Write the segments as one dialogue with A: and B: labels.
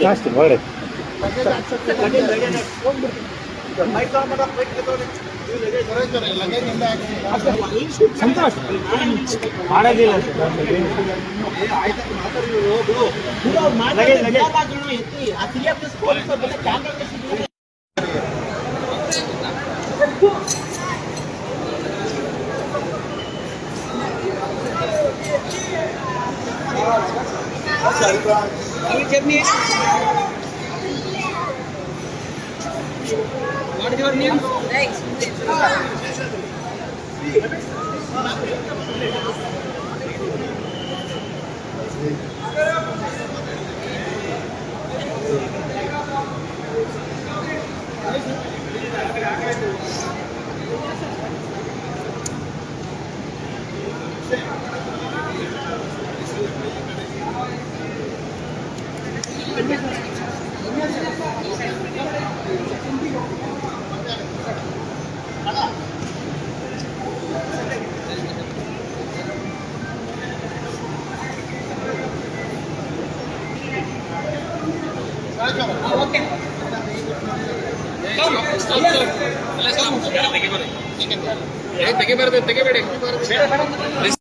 A: ಜಾಸ್ತಿ ಒಳ್ಳೆ ಸಂತೋಷ ಮಾಡೋದಿಲ್ಲ What is your name? Thanks. Thank luggage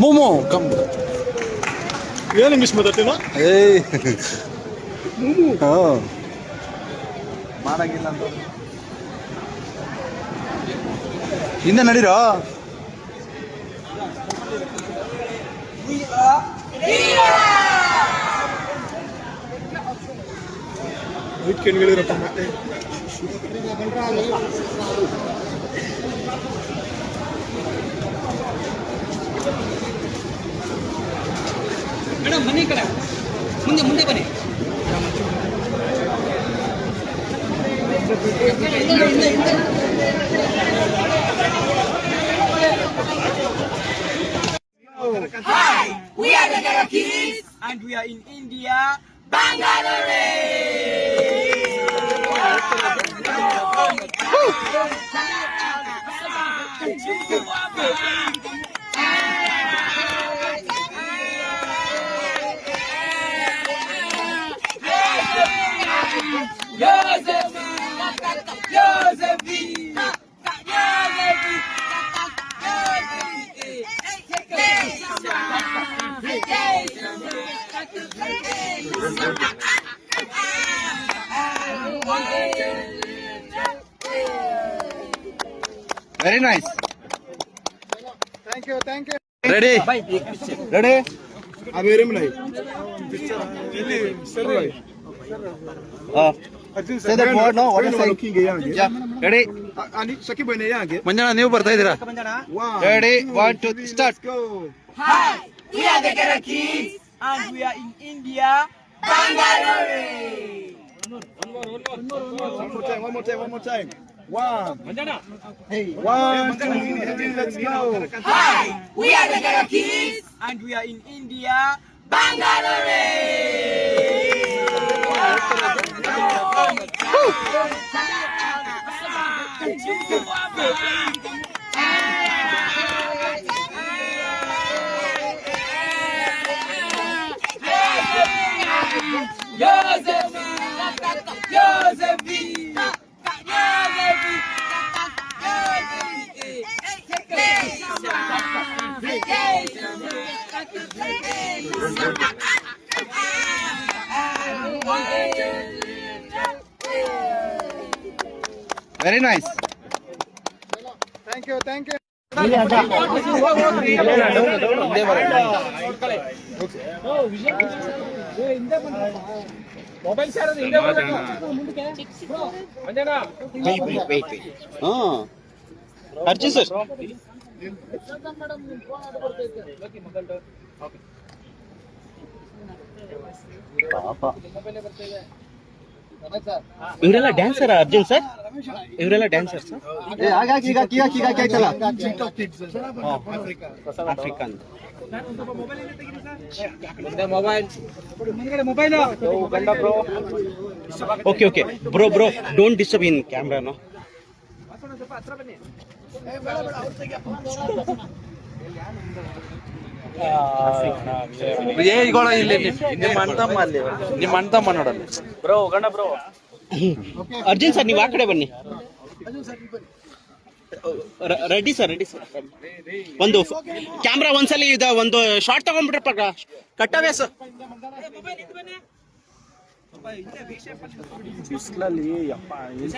B: momo come
A: ಏನು ಮಿಸ್ ಮಾತಾಡ್ತೀನ?
B: ಏಯ್. ಹಾಂ. ಮಾಡಂಗಿಲ್ಲ ಅಂತ ಹಿಂದೆ ನಡೀರೋ?
A: ವೀಕೆಂಡ್ಗಳಿರಪ್ಪ ಮತ್ತೆ
C: ಮೇಡಮ್ ಈ ಕಡೆ. ಮುಂದೆ ಮುಂದೆ ಬನ್ನಿ.
B: Very nice
A: thank you ready ready ఆ వేరే ఉన్నాయి
B: Say that word, no? What are
A: you saying? Yeah. Ready?
B: ಮಂಜಾಣ ನೀವು ಬರ್ತಾ ಇದ್ದೀರಾ ready one two start
D: Hi, we are the Kara Kids
C: and we are in India, Bangalore.
A: One more time, one more time, one more time. One one two three let's go
D: Hi. We are the Gala Kids.
C: And we are in India. Very nice. Thank you, thank you.
B: ಹಿಂದೆ very nice
A: thank you thank you
B: ಹಾಂ Arjun sir ಪಾಪ ಇವರೆಲ್ಲ dancer Arjun sir ಇವರೆಲ್ಲ dancer sir
A: ಈಗ ಈಗ ಈಗ ಆಯ್ತಲ್ಲ?
B: African okay okay. Bro bro don't disturb in ಕ್ಯಾಮ್ರಾನು
E: ಇಲ್ಲಿ ನಿಮ್ಮ ಅಣ್ತಮ್ಮ ಅಲ್ಲಿ ನಿಮ್ಮ ಅಣ್ತಮ್ಮ ನೋಡಲ್ಲಿ.
B: ಬ್ರೋ ಅರ್ಜುನ್ ಸರ್ ನೀವು ಆ ಕಡೆ ಬನ್ನಿ. Ready sir ready sir. ಒಂದು ಕ್ಯಾಮ್ರಾ ಒಂದ್ಸಲಿ ಇದ ಒಂದು ಶಾರ್ಟ್ ತಗೊಂಡ್ಬಿಟ್ರಪ್ಪ ಕಟ್ಟವೇ ಸರ್
E: ಬಿಸ್ಲಲ್ಲಿ ಅಪ್ಪ ಏನ್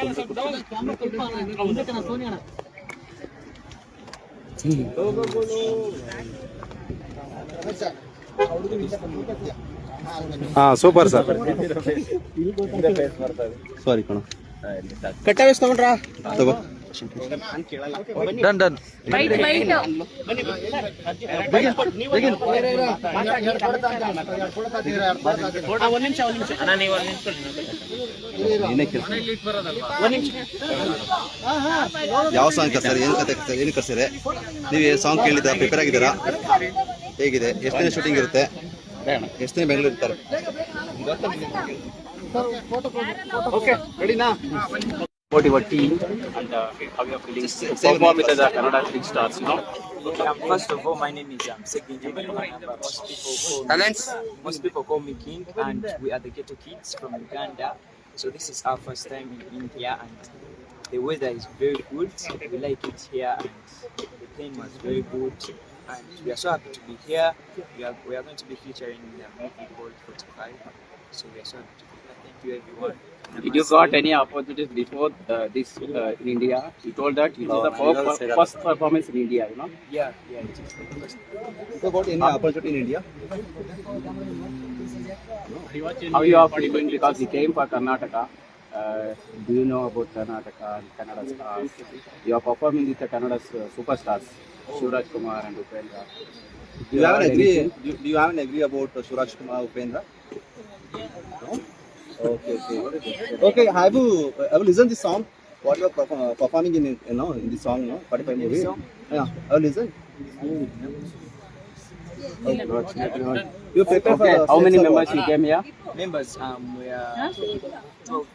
E: ಹಾ ಸೂಪರ್ ಸರ್
B: ಸಾರಿ ಕಣ. ಕಟ್ಟ ತಗೊಂಡ್ರಾ? ತಗೋ.
E: ಡನ್ ಡನ್
B: ಒಂದ್ ನಿಮಿಷ ಒಂದ್ ನಿಮಿಷ
F: ಯಾವ ಸಾಂಗ್ ಕರ್ತಾರೆ ಏನು ಕತೆ ಏನು ಕರ್ಸಿದ್ರೆ ನೀವು ಸಾಂಗ್ ಕೇಳಿದ ಪ್ರಿಪೇರ್ ಆಗಿದ್ದೀರಾ? ಹೇಗಿದೆ? ಎಷ್ಟು ದಿನ ಶೂಟಿಂಗ್ ಇರುತ್ತೆ? ಎಷ್ಟು ದಿನ ಬೆಂಗಳೂರು ಇರ್ತಾರೆ?
G: About your team and uh, how you are feeling to perform with the Kannada big stars, you know?
H: Okay, um, first of all, my name is um, Sekinji But most people call me, most people call me King, and we are the Ghetto Kids from Uganda. So this is our first time in India, and the weather is very good. We like it here, and the plane was very good. And we are so happy to be here. We are, we are going to be featuring in the movie called 45. So we are so happy to
G: Did you got any opportunities before uh, this uh, in India? You told that this is the first, first performance in India, you know?
H: Yeah, yeah, it first.
F: about any opportunity in India?
G: How you are feeling because you came for Karnataka? Uh, do you know about Karnataka and Kannada stars? You are performing with the Kannada uh, superstars, Shivraj Kumar and Upendra.
F: Do you have an agree? Do you, do you have an agree about uh, Suraj Kumar Upendra? No? Okay, okay. Okay, have you have you listened this song? What you are perform, uh, performing in you know in this song, no? 45 movie.
H: song?
F: Yeah, have you listened? You prepare for
G: Okay,
F: the
G: how many members
F: what?
G: you came here?
H: Members, um, we are 12,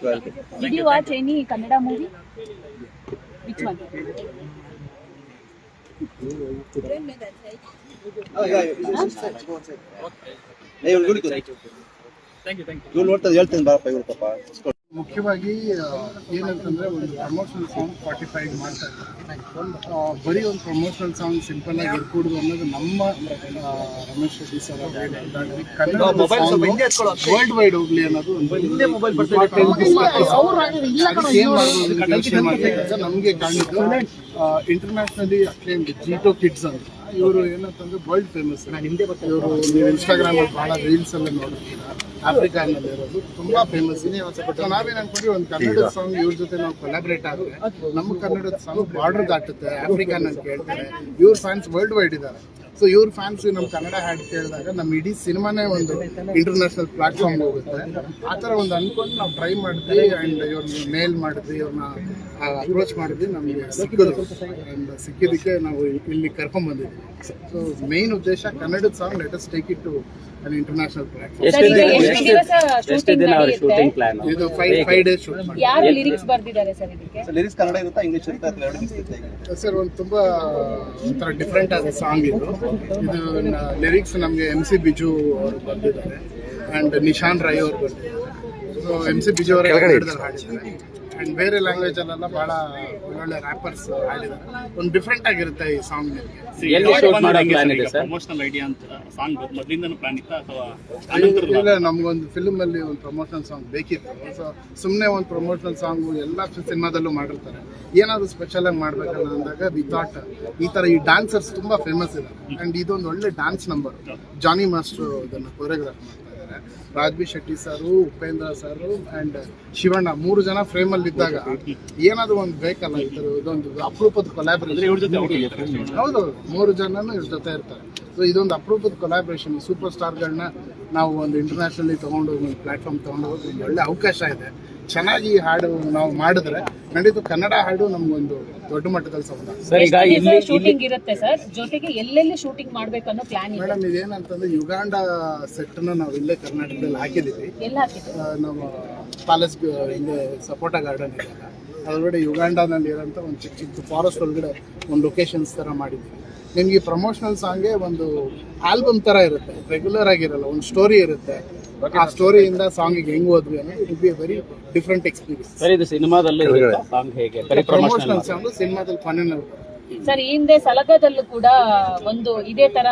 H: 12
I: Did you watch any Kannada movie? Which one?
F: Oh, yeah, yeah. It's- it's- it's- go on, ನೋಡ್ತಾ ಹೇಳ್ತೇನೆ ಬಾರಪ್ಪ ಇವ್ರು ಪಾಪ.
J: ಮುಖ್ಯವಾಗಿ ಏನಂತಂದ್ರೆ ಒಂದು promotional song forty five ಮಾಡ್ತಾ ಇದ್ದಾರೆ. ಬರೀ ಒಂದು ಪ್ರಮೋಷನಲ್ ಸಾಂಗ್ ಸಿಂಪಲ್ ಆಗಿ ಇರ್ಕೂಡ್ದು ಅನ್ನೋದು ನಮ್ಮ Ramesh Reddy sir Kannada world wide ಹೋಗ್ಲಿ ಅನ್ನೋದು ನಮ್ಗೆ ಕಾಣಿದ್ದು ಇಂಟರ್ನ್ಯಾಷನಲಿ ಅಕ್ಲೇಮ್ ಜೀಟೋ ಕಿಡ್ಸ್ ಅಂತ ಇವರು ಏನಂತಂದ್ರೆ ವರ್ಲ್ಡ್ ಫೇಮಸ್ ಇವರು ನೀವು ಇನ್ಸ್ಟಾಗ್ರಾಮ್ ಅಲ್ಲಿ ಬಹಳ ರೀಲ್ಸ್ ಎಲ್ಲ ನೋಡ್ತೀರಾ ಆಫ್ರಿಕಾನಲ್ಲಿ ಇರೋದು. ತುಂಬಾ ಫೇಮಸ್ ನಾವೇನ್ ಅನ್ಕೊಂಡ್ವಿ ಒಂದು ಕನ್ನಡದ ಸಾಂಗ್ ಇವ್ರ ಜೊತೆ ನಾವು ಕೊಲಾಬ್ರೇಟ್ ಆದ್ರೆ ನಮ್ಮ ಕನ್ನಡದ ಸಾಂಗ್ ಬಾರ್ಡರ್ ದಾಟುತ್ತೆ ಆಫ್ರಿಕಾನ್ ಅಂತ ಕೇಳ್ತಾರೆ ಇವ್ರ ಫ್ಯಾನ್ಸ್ ವರ್ಲ್ಡ್ ವೈಡ್ ಇದ್ದಾರೆ. ಸೊ ಇವ್ರ ಫ್ಯಾನ್ಸ್ ನಮ್ಮ ಕನ್ನಡ ಹ್ಯಾಡ್ ಕೇಳಿದಾಗ ನಮ್ಮ ಇಡೀ ಸಿನಿಮಾನೇ ಒಂದು ಇಂಟರ್ನ್ಯಾಷನಲ್ ಪ್ಲಾಟ್ಫಾರ್ಮ್ ಹೋಗುತ್ತೆ. ಆ ಥರ ಒಂದು ಅನ್ಕೊಂಡು ನಾವು ಟ್ರೈ ಮಾಡಿದ್ವಿ ಆ್ಯಂಡ್ ಇವ್ರನ್ನ ಮೇಲ್ ಮಾಡಿದ್ವಿ ಇವ್ರನ್ನ ಅಪ್ರೋಚ್ ಮಾಡಿದ್ವಿ, ನಮಗೆ ಸಿಕ್ಕಿದ್ರು ಸಿಕ್ಕಿದ್ದಕ್ಕೆ ನಾವು ಇಲ್ಲಿ ಕರ್ಕೊಂಡ್ ಬಂದಿದ್ವಿ ಸೊ ಮೇನ್ ಉದ್ದೇಶ ಕನ್ನಡದ song let us take it to an international platform
G: ಎಷ್ಟು
I: ಸರ್,
G: ದಿನ
I: ಎಷ್ಟು ದಿವಸ
G: ಎಷ್ಟು
I: shooting
G: ದಿನ ಅವ್ರ
I: ನಡೆಯುತ್ತೆ?
G: ಶೂಟಿಂಗ್ ಪ್ಲಾನ್
J: ಇದು ಫೈವ್ ಫೈವ್ ಡೇಸ್ ಶೂಟ್ ಮಾಡಿ
I: ಯಾರು ಲಿರಿಕ್ಸ್ ಬರ್ದಿದ್ದಾರೆ ಸರ್ ಇದಕ್ಕೆ?
F: ಲಿರಿಕ್ಸ್ ಕನ್ನಡ ಇರುತ್ತಾ ಇಂಗ್ಲಿಷ್ ಇರುತ್ತಾ ಅಥವಾ ಎರಡು ಮಿಕ್ಸ್ ಇರುತ್ತೆ
J: ಸರ್ ಒಂದು ತುಂಬಾ ಒಂಥರ ಡಿಫ್ರೆಂಟ್ ಆದ ಸಾಂಗ್ ಇದು. ಇದು ಲಿರಿಕ್ಸ್ ನಮಗೆ ಎಂ ಸಿ ಬಿಜು ಅವರು ಬರ್ದಿದ್ದಾರೆ. ಆ್ಯಂಡ್ ನಿಶಾನ್ ರೈ ಅವರು ಬರ್ದಿದ್ದಾರೆ. ಸೊ ಎಂ ಸಿ ಬಿಜು ಅವರ ಹಾಡಿದ್ದಾರೆ. ಆ್ಯಂಡ್ ಬೇರೆ ಲ್ಯಾಂಗ್ವೇಜ್ ಅಲ್ಲೆಲ್ಲ ಭಾಳ ಒಳ್ಳೊಳ್ಳೆ ರ್ಯಾಪರ್ಸ್ ಹಾಡಿದ್ದಾರೆ. ಒಂದು ಡಿಫ್ರೆಂಟ್ ಆಗಿರುತ್ತೆ ಈ ಸಾಂಗ್
G: ಎಲ್ಲಿ ಶೂಟ್ ಮಾಡೋ ಪ್ಲಾನ್ ಇದೆ ಸರ್?
C: ಪ್ರಮೋಷನಲ್ ಐಡಿಯಾ ಅಂತ ಸಾಂಗ್ ಮೊದಲಿಂದನೂ ಪ್ಲಾನ್ ಇತ್ತಾ ಅಥವಾ
J: ಇಲ್ಲ ನಮ್ಗೊಂದು ಫಿಲ್ಮ್ ಅಲ್ಲಿ ಒಂದು ಪ್ರಮೋಷನ್ ಸಾಂಗ್ ಬೇಕಿತ್ತು. ಸೊ ಸುಮ್ಮನೆ ಒಂದು ಪ್ರಮೋಷನಲ್ ಸಾಂಗ್ ಎಲ್ಲ ಸಿನಿಮಾದಲ್ಲೂ ಮಾಡಿರ್ತಾರೆ. ಏನಾದ್ರು ಸ್ಪೆಷಲ್ ಆಗಿ ಮಾಡ್ಬೇಕಲ್ಲ ಅಂದಾಗ ವಿ ಥಾಟ್ ಈ ತರ ಈ ಡಾನ್ಸರ್ಸ್ ತುಂಬಾ ಫೇಮಸ್ ಇದೆ ಅಂಡ್ ಇದೊಂದು ಒಳ್ಳೆ ಡಾನ್ಸ್ ನಂಬರ್ ಜಾನಿ ಮಾಸ್ಟರ್ ಇದನ್ನ ಕೊರಿಯೋಗ್ರಾಫ್ ಇದ್ದಾರೆ ರಾಜ್ಬಿ ಶೆಟ್ಟಿ ಸಾರು ಉಪೇಂದ್ರ ಸಾರು ಅಂಡ್ ಶಿವಣ್ಣ ಮೂರು ಜನ ಫ್ರೇಮ್ ಅಲ್ಲಿ ಇದ್ದಾಗ ಏನಾದ್ರು ಒಂದು ಬೇಕಲ್ಲ ಇದೊಂದು ಅಪರೂಪದ ಕೊಲಾಬ್ರೇಷನ್ ಹೌದು ಮೂರು ಜನನು ಇವ್ರ ಜೊತೆ ಇರ್ತಾರೆ. ಸೊ ಇದೊಂದು ಅಪರೂಪದ ಕೊಲಾಬ್ರೇಷನ್ ಸೂಪರ್ ಸ್ಟಾರ್ಗಳನ್ನ ನಾವು ಒಂದು ಇಂಟರ್ನ್ಯಾಷನಲಿ ತೊಗೊಂಡು ಒಂದು ಪ್ಲಾಟ್ಫಾರ್ಮ್ ತಗೊಂಡು ಹೋಗಿ ಒಳ್ಳೆ ಅವಕಾಶ ಇದೆ. ಚೆನ್ನಾಗಿ ಹಾಡು ನಾವು ಮಾಡಿದ್ರೆ ಖಂಡಿತ ಕನ್ನಡ ಹಾಡು ನಮ್ಗೊಂದು ದೊಡ್ಡ ಮಟ್ಟದಲ್ಲಿ ಸಂಬಂಧ.
G: ಸರ್ ಈಗ ಇಲ್ಲಿ
I: ಶೂಟಿಂಗ್ ಇರುತ್ತೆ ಸರ್? ಜೊತೆಗೆ ಎಲ್ಲೆಲ್ಲಿ ಶೂಟಿಂಗ್ ಮಾಡ್ಬೇಕು ಅನ್ನೋ ಪ್ಲಾನ್ ಇದೆ?
J: ಮೇಡಮ್ ಇದೇನಂತಂದ್ರೆ ಯುಗಾಂಡ ನ ನಾವು ಇಲ್ಲೇ ಕರ್ನಾಟಕದಲ್ಲಿ ಹಾಕಿದೀವಿ ನಮ್ಮ ಪ್ಯಾಲೇಸ್ ಇಲ್ಲಿ ಸಪೋಟ ಗಾರ್ಡನ್ ಇದೆ. ಅದರೊಳಗಡೆ ಯುಗಾಂಡನಲ್ಲಿ ಇರೋಂಥ ಒಂದು ಚಿಕ್ಕ ಚಿಕ್ಕ ಫಾರೆಸ್ಟ್ ಒಳಗಡೆ ಒಂದು ಲೊಕೇಶನ್ಸ್ ಥರ ಮಾಡಿದ್ದೀವಿ. ನಿಮಗೆ ಪ್ರಮೋಷನಲ್ ಸಾಂಗೇ ಒಂದು ಆಲ್ಬಮ್ ತರ ಇರುತ್ತೆ. ರೆಗ್ಯುಲರ್ ಆಗಿರಲ್ಲ ಒಂದು ಸ್ಟೋರಿ ಇರುತ್ತೆ. ಆ ಸ್ಟೋರಿಯಿಂದ ಸಾಂಗಿಗೆ ಹೆಂಗ್ ಹೋದ್ವಿ ಅನ್ನೋದು it be very different experience
G: ಸರಿ ಇದು ಸಿನಿಮಾದಲ್ಲಿ ಸಾಂಗ್ ಹೇಗೆ? ಬರೀ
J: ಸಾಂಗ್ ಸಿನಿಮಾದಲ್ಲಿ
I: ಸರ್ ಈ ಹಿಂದೆ ಸಲಗದಲ್ಲೂ ಕೂಡ ಒಂದು ಇದೇ ತರ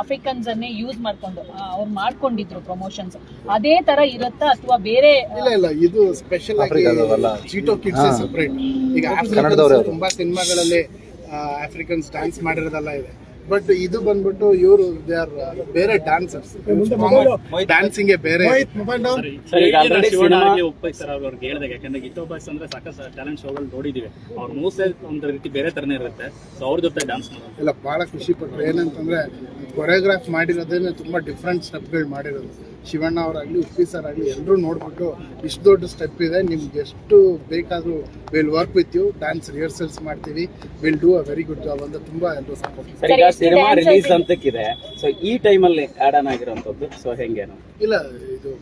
I: ಆಫ್ರಿಕನ್ಸ್ ಅನ್ನೇ ಯೂಸ್ ಮಾಡ್ಕೊಂಡು ಅವ್ರು ಮಾಡ್ಕೊಂಡಿದ್ರು ಪ್ರಮೋಷನ್ಸ್ ಅದೇ ತರ ಇರುತ್ತಾ ಅಥವಾ ಬೇರೆ
J: ಇಲ್ಲ ಇಲ್ಲ ಇದು ಸ್ಪೆಷಲ್ ಆಗಿ ಚೀಟೋ ಕಿಡ್ಸ್ ಸೆಪರೇಟ್ ಈಗ ತುಂಬಾ ಸಿನಿಮಾಗಳಲ್ಲಿ ಆಫ್ರಿಕನ್ಸ್ ಡ್ಯಾನ್ಸ್ ಮಾಡಿರೋದೆಲ್ಲ ಇದೆ. ಬಟ್ ಇದು ಬಂದ್ಬಿಟ್ಟು ಇವರು ದೇ ಆರ್ ಬೇರೆ ಡ್ಯಾನ್ಸರ್ಸ್ ಡ್ಯಾನ್ಸಿಂಗ್ ಬೇರೆ.
K: ಹೇಳಿದಾಗ. ಯಾಕಂದ್ರೆ ಗೀತಾ ಬಾಯ್ಸ್ ಅಂದ್ರೆ ಸಾಕಷ್ಟು ಟ್ಯಾಲೆಂಟ್ ಶೋಗಳು ನೋಡಿದೀವಿ. ಅವ್ರ ಮೂವ್ಸ್ ಒಂದು ರೀತಿ ಬೇರೆ ತರನೇ ಇರುತ್ತೆ. ಸೊ ಅವ್ರ ಜೊತೆ ಡ್ಯಾನ್ಸ್ ಮಾಡೋದು.
J: ಎಲ್ಲ ಬಹಳ ಖುಷಿ ಪಟ್ಟರು ಏನಂತಂದ್ರೆ ಕೊರಿಯೋಗ್ರಾಫ್ ಮಾಡಿರೋದೇನೆ ತುಂಬಾ ಡಿಫ್ರೆಂಟ್ ಸ್ಟೆಪ್ಗಳು ಮಾಡಿರೋದು. ಶಿವಣ್ಣ ಅವರಾಗಲಿ ಉಪ್ಪಿ ಸರ್ ಆಗಲಿ ಎಲ್ಲರೂ ನೋಡಿಬಿಟ್ಟು ಇಷ್ಟು ದೊಡ್ಡ ಸ್ಟೆಪ್ ಇದೆ. ನಿಮ್ಗೆ ಎಷ್ಟು ಬೇಕಾದರೂ will work with you dance rehearsals ಮಾಡ್ತೀವಿ. Will do a very good job ಅಂತ ತುಂಬ ಎಲ್ಲರೂ ಸಪೋರ್ಟ್
G: ಸರ್ ಈಗ ಸಿನಿಮಾ ರಿಲೀಸ್ ಅಂತಕ್ಕಿದೆ ಸೊ ಈ ಟೈಮಲ್ಲಿ ಆ್ಯಡ್ ಆನ್ ಆಗಿರೋಂಥದ್ದು ಸೊ ಹೆಂಗೇನು?
J: ಇಲ್ಲ ಇದು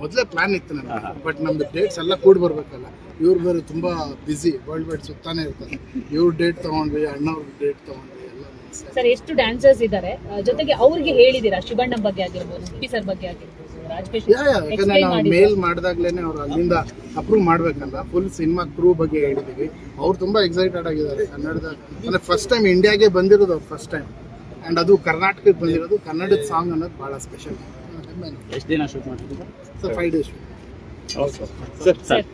J: ಮೊದಲೇ ಪ್ಲಾನ್ ಇತ್ತು ನನ್ನ ಬಟ್ ನಮ್ದು ಡೇಟ್ಸ್ ಎಲ್ಲ ಕೂಡಿ ಬರಬೇಕಲ್ಲ. ಇವ್ರು ಬೇರೆ ತುಂಬ ಬ್ಯುಸಿ ವರ್ಲ್ಡ್ ವೈಡ್ ಸುತ್ತಾನೆ ಇರ್ತಾರೆ ಇವ್ರ ಡೇಟ್ ತೊಗೊಂಡ್ವಿ ಅಣ್ಣವ್ರ ಡೇಟ್ ತಗೊಂಡ್ವಿ.
I: ಸರ್ ಎಷ್ಟು ಡ್ಯಾನ್ಸರ್ಸ್ ಇದ್ದಾರೆ? ಜೊತೆಗೆ ಅವ್ರಿಗೆ ಹೇಳಿದೀರಾ ಶಿವಣ್ಣ ಬಗ್ಗೆ ಆಗಿರ್ಬೋದು ಪಿ ಸರ್ ಬಗ್ಗೆ ಆಗಿರ್ಬೋದು ರಾಜಕೇಶ್
J: ಯಾ ಯಾ ಯಾಕಂದ್ರೆ ನಾವು ಮೇಲ್ ಮಾಡಿದಾಗ್ಲೇನೆ ಅವ್ರು ಅಲ್ಲಿಂದ ಅಪ್ರೂವ್ ಮಾಡ್ಬೇಕಲ್ಲ ಫುಲ್ ಸಿನಿಮಾ ಕ್ರೂ ಬಗ್ಗೆ ಹೇಳಿದೀವಿ. ಅವ್ರು ತುಂಬಾ ಎಕ್ಸೈಟೆಡ್ ಆಗಿದ್ದಾರೆ ಕನ್ನಡದ. ಅಂದ್ರೆ ಫಸ್ಟ್ ಟೈಮ್ ಇಂಡಿಯಾಗೆ ಬಂದಿರೋದು ಅವ್ರು ಫಸ್ಟ್ ಟೈಮ್ ಅಂಡ್ ಅದು ಕರ್ನಾಟಕಕ್ಕೆ ಬಂದಿರೋದು ಕನ್ನಡದ ಸಾಂಗ್ ಅನ್ನೋದು ಬಹಳ ಸ್ಪೆಷಲ್
G: ಎಷ್ಟು ದಿನ ಶೂಟ್ ಮಾಡ್ತಿದ್ದೀರಾ?
J: Sir five days
G: sir